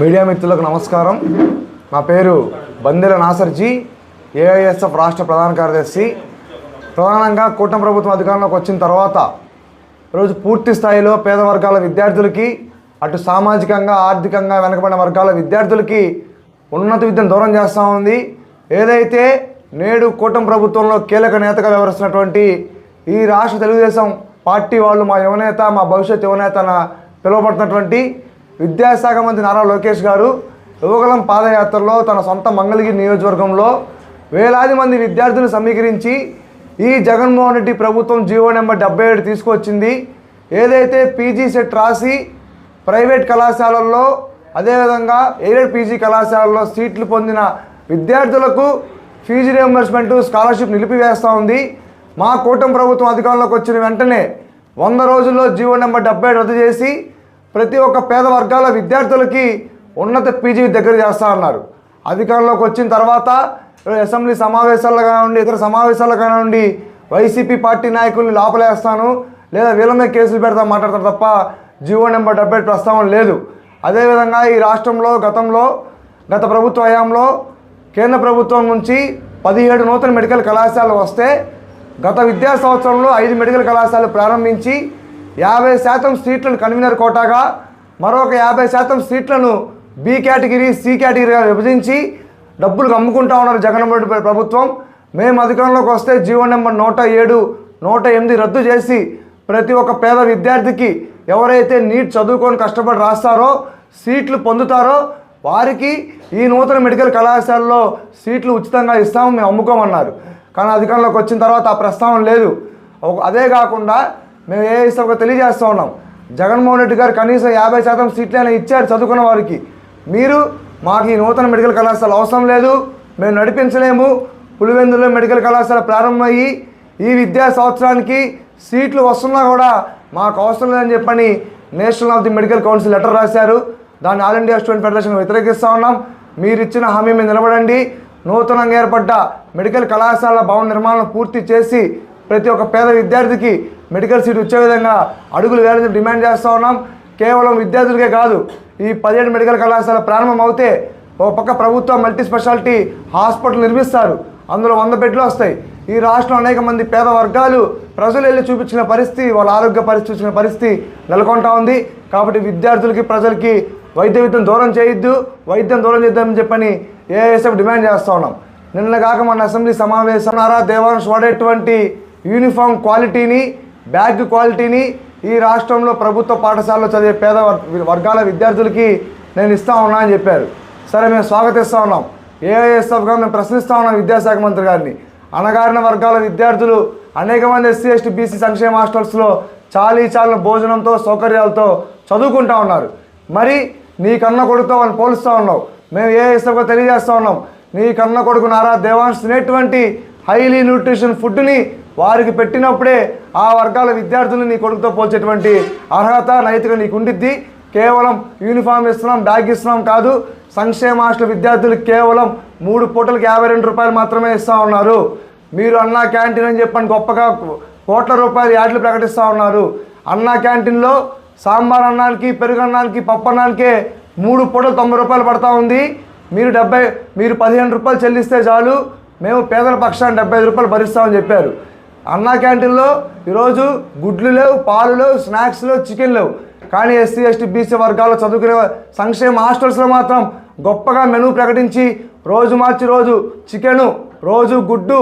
Media మిత్రులకు నమస్కారం. నా పేరు బందెల నాసర్జీ ఏఐఎస్ఎఫ్ రాష్ట్ర ప్రధాన కార్యదర్శి. ప్రధానంగా కూటమి ప్రభుత్వం అధికారంలోకి వచ్చిన తర్వాత ఈరోజు పూర్తి స్థాయిలో పేద వర్గాల విద్యార్థులకి అటు సామాజికంగా ఆర్థికంగా వెనకబడిన వర్గాల విద్యార్థులకి ఉన్నత విద్యను దూరం చేస్తూ ఉంది. ఏదైతే నేడు కూటమి ప్రభుత్వంలో కీలక నేతగా వ్యవహరిస్తున్నటువంటి ఈ రాష్ట్ర తెలుగుదేశం పార్టీ వాళ్ళు మా యువనేత మా భవిష్యత్ యువనేత అన్న పిలువబడుతున్నటువంటి విద్యాశాఖ మంత్రి నారా లోకేష్ గారు యువగలం పాదయాత్రలో తన సొంత మంగళగిరి నియోజకవర్గంలో వేలాది మంది విద్యార్థులు సమీకరించి ఈ జగన్మోహన్ రెడ్డి ప్రభుత్వం జీవో నెంబర్ డెబ్బై ఏడు తీసుకొచ్చింది. ఏదైతే పీజీ సెట్ రాసి ప్రైవేట్ కళాశాలల్లో అదేవిధంగా ఎయిడెడ్ పీజీ కళాశాలల్లో సీట్లు పొందిన విద్యార్థులకు ఫీజు రియంబర్స్మెంట్ స్కాలర్షిప్ నిలిపివేస్తూ ఉంది. మా కూటమి ప్రభుత్వం అధికారంలోకి వచ్చిన వెంటనే వంద రోజుల్లో జీవో నెంబర్ డెబ్బై ఏడు రద్దు చేసి ప్రతి ఒక్క పేద వర్గాల విద్యార్థులకి ఉన్నత పీజీ దగ్గర చేస్తామన్నారు అధికారంలోకి వచ్చిన తర్వాత అసెంబ్లీ సమావేశాల్లో కానివ్వండి ఇతర సమావేశాల్లో కానివ్వండి వైసీపీ పార్టీ నాయకుల్ని లోపలేస్తాను లేదా వీళ్ళ మీద కేసులు పెడతా మాట్లాడతారు తప్ప జీవో నెంబర్ డెబ్బై ప్రస్తావన లేదు. అదేవిధంగా ఈ రాష్ట్రంలో గతంలో గత ప్రభుత్వ హయాంలో కేంద్ర ప్రభుత్వం నుంచి పదిహేడు నూతన మెడికల్ కళాశాలలు వస్తే గత విద్యా సంవత్సరంలో ఐదు మెడికల్ కళాశాలలు ప్రారంభించి యాభై శాతం సీట్లను కన్వీనర్ కోటాగా మరొక యాభై శాతం సీట్లను బి కేటగిరీ సి కేటగిరీగా విభజించి డబ్బులు అమ్ముకుంటా ఉన్నారు జగన్మోహన్ రెడ్డి ప్రభుత్వం. మేము అధికారంలోకి వస్తే జీవో నెంబర్ నూట ఏడు నూట ఎనిమిది రద్దు చేసి ప్రతి ఒక్క పేద విద్యార్థికి ఎవరైతే నీట్ చదువుకొని కష్టపడి రాస్తారో సీట్లు పొందుతారో వారికి ఈ నూతన మెడికల్ కళాశాలలో సీట్లు ఉచితంగా ఇస్తాము మేము అమ్ముకోమన్నారు. కానీ అధికారంలోకి వచ్చిన తర్వాత ఆ ప్రస్తావన లేదు. అదే కాకుండా మేము ఏ ఇస్తామో తెలియజేస్తూ ఉన్నాం. జగన్మోహన్ రెడ్డి గారు కనీసం యాభై శాతం సీట్లైనా ఇచ్చారు చదువుకున్న వారికి. మీరు మాకు ఈ నూతన మెడికల్ కళాశాల అవసరం లేదు. మేము నడిపించలేము. పులివెందులో మెడికల్ కళాశాల ప్రారంభమయ్యి ఈ విద్యా సంవత్సరానికి సీట్లు వస్తున్నా కూడా మాకు అవసరం లేదని చెప్పని national of the medical council letter రాశారు. దాన్ని ఆల్ ఇండియా స్టూడెంట్ ఫెడరేషన్ వ్యతిరేకిస్తూ ఉన్నాం. మీరు ఇచ్చిన హామీ మీద నిలబడండి. నూతనంగా ఏర్పడ్డ మెడికల్ కళాశాల భవన నిర్మాణం పూర్తి చేసి ప్రతి ఒక్క పేద విద్యార్థికి మెడికల్ సీట్ వచ్చే విధంగా అడుగులు వేయాలని డిమాండ్ చేస్తూ ఉన్నాం. కేవలం విద్యార్థులకే కాదు ఈ పదిహేడు మెడికల్ కళాశాల ప్రారంభం అవుతే ఒక పక్క ప్రభుత్వం మల్టీ స్పెషాలిటీ హాస్పిటల్ నిర్మిస్తారు. అందులో వంద బెడ్లు వస్తాయి. ఈ రాష్ట్రంలో అనేక మంది పేద వర్గాలు ప్రజలు వెళ్ళి చూపించిన పరిస్థితి వాళ్ళ ఆరోగ్య పరిస్థితి చూసిన పరిస్థితి నెలకొంటా ఉంది. కాబట్టి విద్యార్థులకి ప్రజలకి వైద్య విద్యం దూరం చేయొద్దు వైద్యం దూరం చేద్దామని చెప్పని ఏఎస్ఎఫ్ డిమాండ్ చేస్తూ ఉన్నాం. నిన్న కాక మన అసెంబ్లీ సమావేశం నారా దేవాంశ్ వాడేటువంటి యూనిఫామ్ క్వాలిటీని బ్యాగ్ క్వాలిటీని ఈ రాష్ట్రంలో ప్రభుత్వ పాఠశాలలో చదివే పేద వర్- వర్గాల విద్యార్థులకి నేను ఇస్తా ఉన్నా అని చెప్పారు. సరే మేము స్వాగతిస్తూ ఉన్నాం. ఏఐఎస్ఎఫ్గా మేము ప్రశ్నిస్తూ ఉన్నాం విద్యాశాఖ మంత్రి గారిని. అణగారిన వర్గాల విద్యార్థులు అనేక మంది ఎస్సీ ఎస్టీ బీసీ సంక్షేమ హాస్టల్స్లో చాలీ చాలిన భోజనంతో సౌకర్యాలతో చదువుకుంటా ఉన్నారు. మరి నీ కన్న కొడుకుతో వాళ్ళని పోలుస్తూ ఉన్నావు. మేము ఏ తెలియజేస్తూ ఉన్నాం. నీ కన్న కొడుకు నారా దేవాన్స్ తినేటువంటి హైలీ న్యూట్రిషన్ ఫుడ్ని వారికి పెట్టినప్పుడే ఆ వర్గాల విద్యార్థులను నీ కొడుకుతో పోల్చేటువంటి అర్హత నైతిక నీకు ఉండిద్ది. కేవలం యూనిఫామ్ ఇస్తున్నాం బ్యాగ్ ఇస్తున్నాం కాదు సంక్షేమ హాస్టల్ విద్యార్థులకు కేవలం మూడు పూటలకు యాభై రెండు రూపాయలు మాత్రమే ఇస్తూ ఉన్నారు. మీరు అన్నా క్యాంటీన్ అని చెప్పని గొప్పగా కోట్ల రూపాయలు యాడ్లు ప్రకటిస్తూ ఉన్నారు. అన్నా క్యాంటీన్లో సాంబార్ అన్నానికి పెరుగు అన్నానికి పప్పు అన్నానికే మూడు పూటలు తొంభై రూపాయలు పడతా ఉంది. మీరు డెబ్బై మీరు పదిహేను రూపాయలు చెల్లిస్తే చాలు. మేము పేదల పక్షాన్ని డెబ్బై ఐదు రూపాయలు భరిస్తామని చెప్పారు. అన్నా క్యాంటీన్లో ఈరోజు గుడ్లు లేవు పాలు లేవు స్నాక్స్ లేవు చికెన్ లేవు. కానీ ఎస్సీ ఎస్టీ బీసీ వర్గాల్లో చదువుకునే సంక్షేమ హాస్టల్స్లో మాత్రం గొప్పగా మెనూ ప్రకటించి రోజు మార్చి రోజు చికెను రోజు గుడ్డు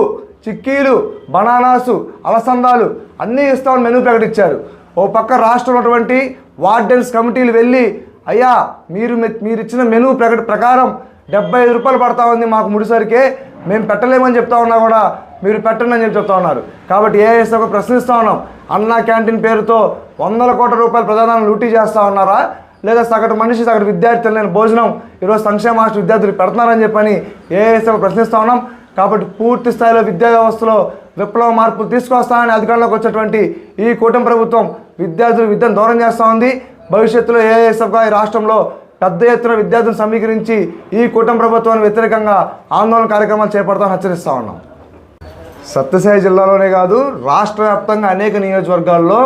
చిక్కీలు బనానాసు అలసందాలు అన్నీ ఇస్తామని మెనూ ప్రకటించారు. ఓ పక్క రాష్ట్రంలో ఉన్నటువంటి వార్డెన్స్ కమిటీలు వెళ్ళి అయ్యా మీరు మీరు ఇచ్చిన మెనూ ప్రకట ప్రకారం డెబ్బై ఐదు రూపాయలు పడతా ఉంది మాకు ముడిసరికే మేము పెట్టలేమని చెప్తా ఉన్నా కూడా మీరు పెట్టండి అని చెప్పి చెప్తా ఉన్నారు. కాబట్టి ఏఎస్ ఒక ప్రశ్నిస్తూ ఉన్నాం. అన్నా క్యాంటీన్ పేరుతో వందల కోట్ల రూపాయల ప్రజాదానం లూటీ చేస్తూ ఉన్నారా? లేదా సగటు మనిషి సగటు విద్యార్థులు లేని భోజనం ఈరోజు సంక్షేమ హాస్టల్ విద్యార్థులు పెడుతున్నారని చెప్పని ఏఎస్ ప్రశ్నిస్తూ ఉన్నాం. కాబట్టి పూర్తి స్థాయిలో విద్యా వ్యవస్థలో విప్లవ మార్పులు తీసుకొస్తామని అధికారంలోకి వచ్చేటువంటి ఈ కూటమి ప్రభుత్వం విద్యార్థులు విద్యను దూరం చేస్తూ ఉంది. భవిష్యత్తులో ఏఎస్ఎఫ్గా ఈ రాష్ట్రంలో పెద్ద ఎత్తున విద్యార్థులను సమీకరించి ఈ కూటమి ప్రభుత్వానికి వ్యతిరేకంగా ఆందోళన కార్యక్రమాలు చేపడతామని హెచ్చరిస్తూ ఉన్నాం. సత్యసాయి జిల్లాలోనే కాదు రాష్ట్ర వ్యాప్తంగా అనేక నియోజకవర్గాల్లో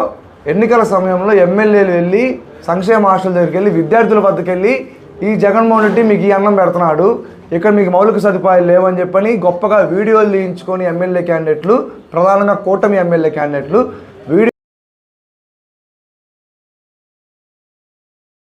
ఎన్నికల సమయంలో ఎమ్మెల్యేలు వెళ్ళి సంక్షేమ హాస్టల్ దగ్గరికి వెళ్ళి విద్యార్థుల వద్దకు వెళ్ళి ఈ జగన్మోహన్ రెడ్డి మీకు ఈ అన్నం పెడుతున్నాడు ఇక్కడ మీకు మౌలిక సదుపాయాలు లేవని చెప్పని గొప్పగా వీడియోలు తీయించుకొని ఎమ్మెల్యే క్యాండిడేట్లు ప్రధానంగా కూటమి ఎమ్మెల్యే క్యాండిడేట్లు